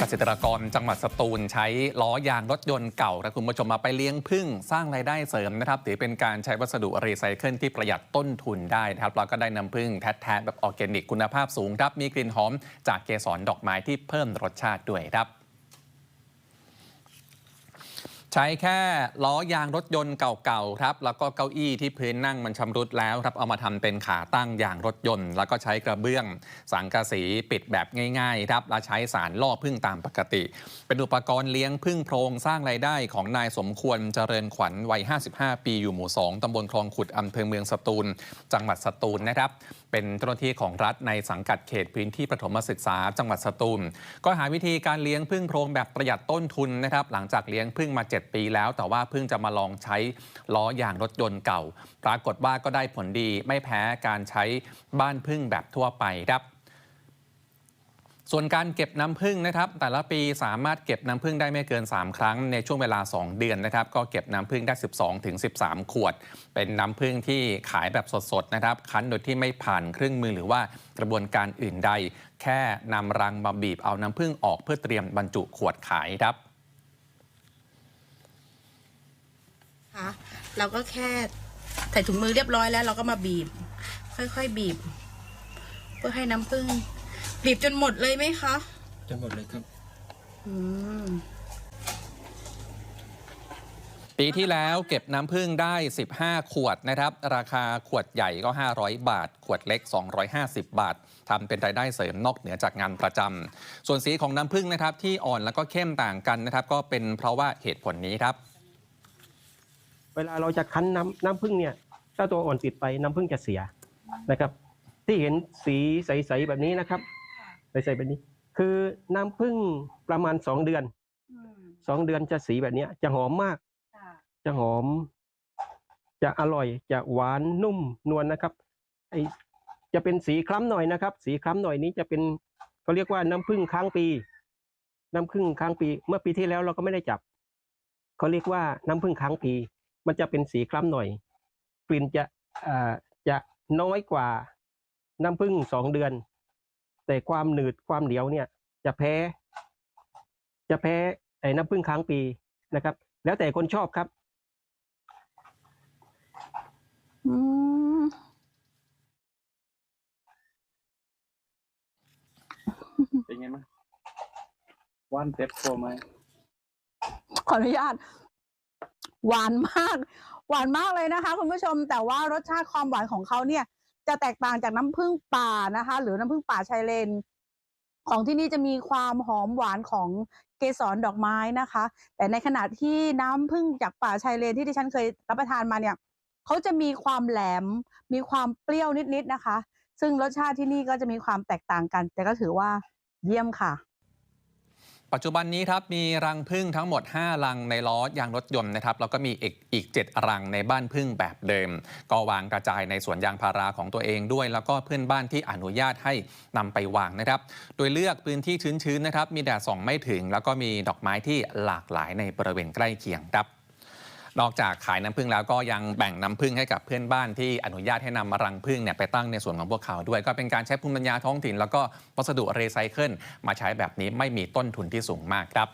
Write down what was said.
เกษตรกรจังหวัดสตูลใช้ล้อยางรถยนต์เก่าครับคุณผู้ชมมาไปเลี้ยงพึ่งสร้างรายได้เสริมนะครับถือเป็นการใช้วัสดุรีไซเคิลที่ประหยัดต้นทุนได้นะครับเราก็ได้น้ำพึ่งแท้ๆแบบออร์แกนิกคุณภาพสูงครับมีกลิ่นหอมจากเกสรดอกไม้ที่เพิ่มรสชาติด้วยครับ ใช้แค่ล้อยางรถยนต์เก่าๆครับ แล้วก็เก้าอี้ที่พื้นนั่งมันชำรุดแล้วครับ เอามาทำเป็นขาตั้งยางรถยนต์ แล้วก็ใช้กระเบื้อง สังกะสีปิดแบบง่ายๆครับ และใช้สารล่อพึ่งตามปกติ เป็นอุปกรณ์เลี้ยงพึ่งโพรงสร้างรายได้ของนายสมควรเจริญขวัญวัย 55 ปีอยู่หมู่ 2 ตำบลคลองขุดอำเภอเมืองสตูล จังหวัดสตูลนะครับ เป็นเจ้าหน้าที่ของรัฐในสังกัดเขตพื้นที่ประถมศึกษา จังหวัดสตูล ก็หาวิธีการเลี้ยงพึ่งโพรงแบบประหยัดต้นทุนนะครับ หลังจากเลี้ยงพึ่งมา7ปีแล้ว แต่ว่าเพิ่งจะมาลองใช้ล้อยางรถยนต์เก่า ปรากฏว่าก็ได้ผลดีไม่แพ้การใช้บ้านพึ่งแบบทั่วไปครับส่วนการเก็บน้ำผึ้งนะครับ แต่ละปีสามารถเก็บน้ำผึ้งได้ไม่เกิน 3 ครั้งในช่วงเวลา 2 เดือนนะครับ ก็เก็บน้ำผึ้งได้ 12ถึง13 ขวด เป็นน้ำผึ้งที่ขายแบบสดๆนะครับ คั้นโดยที่ไม่ผ่านเครื่องมือหรือว่ากระบวนการอื่นใด แค่นำรังมาบีบเอาน้ำผึ้งออกเพื่อเตรียมบรรจุขวดขายครับ ค่ะ เราก็แค่ใส่ถุงมือเรียบร้อยแล้วเราก็มาบีบ ค่อยๆบีบ เพื่อให้น้ำผึ้งบีบจนหมดเลยไหมคะ จนหมดเลยครับ อืม ปีที่แล้วเก็บน้ำผึ้งได้ 15 ขวดนะครับ ราคาขวดใหญ่ก็ 500 บาท ขวดเล็ก 250 บาททำเป็นรายได้เสริมนอกเหนือจากงานประจำส่วนสีของน้ำผึ้งนะครับที่อ่อนแล้วก็เข้มต่างกันนะครับ ก็เป็นเพราะว่าเหตุผลนี้ครับ เวลาเราจะคั้นน้ำน้ำผึ้งเนี่ย ถ้าตัวอ่อนติดไปน้ำผึ้งจะเสียนะครับ ที่เห็นสีใสๆแบบนี้นะครับใสๆแบบนี้ คือน้ำผึ้งประมาณสองเดือนสองเดือนจะสีแบบเนี้ยจะหอมมาก จะหอม จะอร่อย จะหวานนุ่มนวลนะครับไอจะเป็นสีคล้ำหน่อยนะครับ สีคล้ำหน่อยนี้จะเป็นเขาเรียกว่าน้ำผึ้งค้างปี น้ำผึ้งค้างปี เมื่อปีที่แล้วเราก็ไม่ได้จับเขาเรียกว่าน้ำผึ้งค้างปี มันจะเป็นสีคล้ำหน่อย กลิ่นจะอ่าจะน้อยกว่าน้ำผึ้งสองเดือน แต่ความหนืดความเหนียวเนี่ย จะแพ้ จะแพ้ไอ้น้ำผึ้งค้างปีนะครับ แล้วแต่คนชอบครับอืมเป็นไงมั้างว่านเต็บโฟไหมขออนุญาต หวานมาก หวานมากเลยนะคะ คุณผู้ชมแต่ว่ารสชาติความหวานของเขาเนี่ย จะแตกต่างจากน้ำผึ้งป่านะคะ หรือน้ำผึ้งป่าชายเลน ของที่นี่จะมีความหอมหวานของเกสรดอกไม้นะคะ แต่ในขณะที่น้ำผึ้งจากป่าชายเลนที่ดิฉันเคยรับประทานมาเนี่ยเขาจะมีความแหลม มีความเปรี้ยวนิดๆนะคะ ซึ่งรสชาติที่นี่ก็จะมีความแตกต่างกัน แต่ก็ถือว่าเยี่ยมค่ะ ปัจจุบันนี้ครับมีรังพึ่งทั้งหมด 5 รังในล้อยางรถยนต์นะครับแล้วก็มีอีกอีก 7 รังในบ้านพึ่งแบบเดิม ก็วางกระจายในสวนยางพาราของตัวเองด้วย แล้วก็เพื่อนบ้านที่อนุญาตให้นำไปวางนะครับ โดยเลือกพื้นที่ชื้นๆนะครับ มีแดดส่องไม่ถึง แล้วก็มีดอกไม้ที่หลากหลายในบริเวณใกล้เคียงครับ นอกจากขายน้ำผึ้งแล้วก็ยังแบ่งน้ำผึ้งให้กับเพื่อนบ้านที่อนุญาตให้นำรังผึ้งเนี่ยไปตั้งในส่วนของพวกเขาด้วย ก็เป็นการใช้ภูมิปัญญาท้องถิ่น แล้วก็วัสดุรีไซเคิลมาใช้แบบนี้ไม่มีต้นทุนที่สูงมากครับ